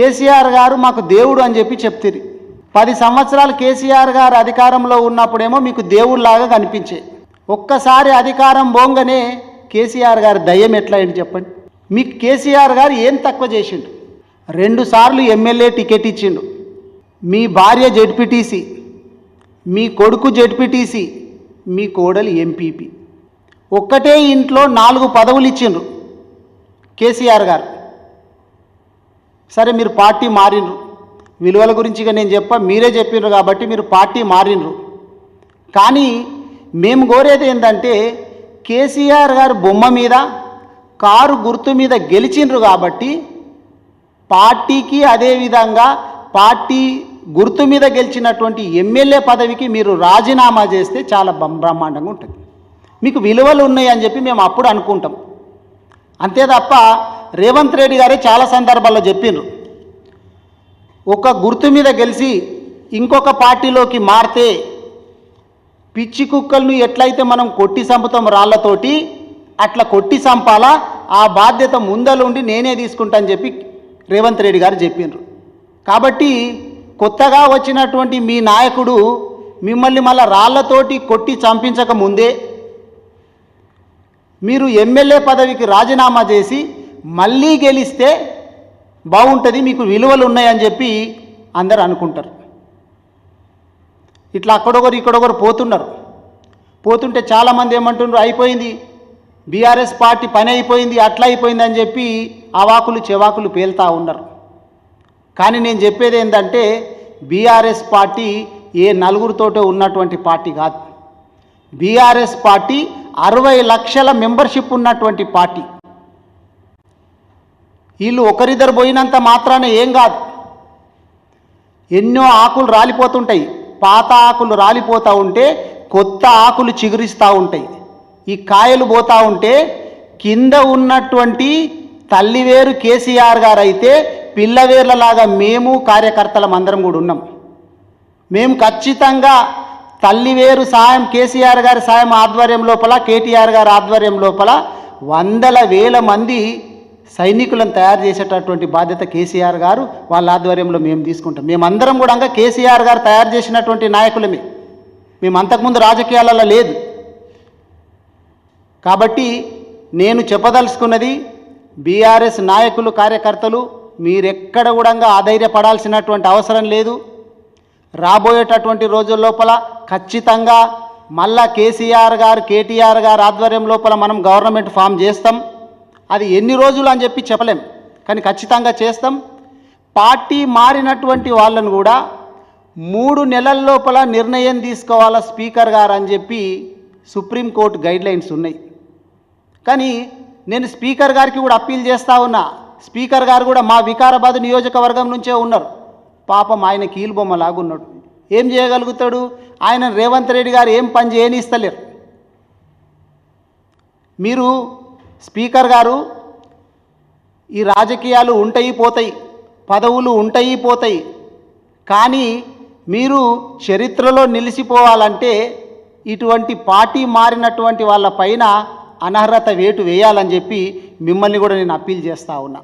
కేసీఆర్ గారు మాకు దేవుడు అని చెప్పి చెప్తిరి. పది సంవత్సరాలు కేసీఆర్ గారు అధికారంలో ఉన్నప్పుడేమో మీకు దేవుడిలాగా కనిపించే. ఒక్కసారి అధికారం పోంగనే కేసీఆర్ గారి దయ్యం ఎట్లా ఏంటి చెప్పండి. మీకు కేసీఆర్ గారు ఏం తక్కువ చేసిండు? రెండుసార్లు ఎమ్మెల్యే టికెట్ ఇచ్చిండు. మీ భార్య జెడ్పీటీసీ మీ కొడుకు జెడ్పీటీసీ మీ కోడలు ఎంపీపీ. ఒక్కటే ఇంట్లో నాలుగు పదవులు ఇచ్చిండ్రు కేసీఆర్ గారు. సరే మీరు పార్టీ మారినరు. విలువల గురించి ఇక నేను చెప్ప మీరే చెప్పిండ్రు కాబట్టి మీరు పార్టీ మారినరు. కానీ మేము కోరేది ఏంటంటే కేసీఆర్ గారు బొమ్మ మీద కారు గుర్తు మీద గెలిచిండ్రు కాబట్టి పార్టీకి అదేవిధంగా పార్టీ గుర్తు మీద గెలిచినటువంటి ఎమ్మెల్యే పదవికి మీరు రాజీనామా చేస్తే చాలా బ్రహ్మాండంగా ఉంటుంది. మీకు విలువలు ఉన్నాయి అని చెప్పి మేము అప్పుడు అనుకుంటాం. అంతే తప్ప రేవంత్ రెడ్డి గారే చాలా సందర్భాల్లో చెప్పిండ్రు. ఒక గుర్తు మీద గెలిచి ఇంకొక పార్టీలోకి మారితే పిచ్చి కుక్కలను ఎట్లయితే మనం కొట్టి చంపుతాం రాళ్ళతోటి అట్లా కొట్టి చంపాలా ఆ బాధ్యత ముందలుండి నేనే తీసుకుంటానని చెప్పి రేవంత్ రెడ్డి గారు చెప్పిండ్రు. కాబట్టి కొత్తగా వచ్చినటువంటి మీ నాయకుడు మిమ్మల్ని మళ్ళా రాళ్ళతోటి కొట్టి చంపించక ముందే మీరు ఎమ్మెల్యే పదవికి రాజీనామా చేసి మళ్ళీ గెలిస్తే బాగుంటుంది మీకు విలువలు ఉన్నాయని చెప్పి అందరు అనుకుంటారు. ఇట్లా అక్కడొకరు ఇక్కడొకరు పోతున్నారు. పోతుంటే చాలామంది ఏమంటున్నారు అయిపోయింది. బీఆర్ఎస్ పార్టీ పని అయిపోయింది అట్లా అయిపోయింది అని చెప్పి అవాకులు చెవాకులు పేలుతూ ఉన్నారు. కానీ నేను చెప్పేది ఏంటంటే బీఆర్ఎస్ పార్టీ ఏ నలుగురితోటో ఉన్నటువంటి పార్టీ కాదు. బీఆర్ఎస్ పార్టీ అరవై లక్షల మెంబర్షిప్ ఉన్నటువంటి పార్టీ. వీళ్ళు ఒకరిద్దరు పోయినంత మాత్రాన ఏం కాదు. ఎన్నో ఆకులు రాలిపోతుంటాయి. పాత ఆకులు రాలిపోతూ ఉంటే కొత్త ఆకులు చిగురిస్తూ ఉంటాయి. ఈ కాయలు పోతూ ఉంటే కింద ఉన్నటువంటి తల్లివేరు కేసీఆర్ గారు అయితే పిల్లవేర్లలాగా మేము కార్యకర్తలం అందరం కూడా ఉన్నాం. మేము ఖచ్చితంగా తల్లివేరు సాయం కేసీఆర్ గారి సాయం ఆధ్వర్యం లోపల కేటీఆర్ గారి ఆధ్వర్యం లోపల వందల వేల మంది సైనికులను తయారు చేసేటటువంటి బాధ్యత కేసీఆర్ గారు వాళ్ళ ఆధ్వర్యంలో మేము తీసుకుంటాం. మేమందరం కూడా కేసీఆర్ గారు తయారు చేసినటువంటి నాయకులమే. మేము అంతకుముందు రాజకీయాలలో లేదు. కాబట్టి నేను చెప్పదలుచుకున్నది బీఆర్ఎస్ నాయకులు కార్యకర్తలు మీరెక్కడ కూడా ఆధైర్యపడాల్సినటువంటి అవసరం లేదు. రాబోయేటటువంటి రోజుల లోపల ఖచ్చితంగా మళ్ళా కేసీఆర్ గారు కేటీఆర్ గారు ఆధ్వర్యం లోపల మనం గవర్నమెంట్ ఫామ్ చేస్తాం. అది ఎన్ని రోజులు అని చెప్పి చెప్పలేం. కానీ ఖచ్చితంగా చేస్తాం. పార్టీ మారినటువంటి వాళ్ళను కూడా మూడు నెలల లోపల నిర్ణయం తీసుకోవాలా స్పీకర్ గారు అని చెప్పి సుప్రీంకోర్టు గైడ్లైన్స్ ఉన్నాయి. కానీ నేను స్పీకర్ గారికి కూడా అప్పీల్ చేస్తా ఉన్నా. స్పీకర్ గారు కూడా మా వికారాబాద్ నియోజకవర్గం నుంచే ఉన్నారు. పాపం ఆయన కీలుబొమ్మ లాగున్నాడు ఏం చేయగలుగుతాడు? ఆయన రేవంత్ రెడ్డి గారు ఏం పని చేయనిస్తలేరు. మీరు స్పీకర్ గారు ఈ రాజకీయాలు ఉంటాయి పోతాయి పదవులు ఉంటాయి పోతాయి కానీ మీరు చరిత్రలో నిలిచిపోవాలంటే ఇటువంటి పార్టీ మారినటువంటి వాళ్ళ పైన అనర్హత వేటు వేయాలని చెప్పి మిమ్మల్ని కూడా నేను అప్పీల్ చేస్తా ఉన్నా.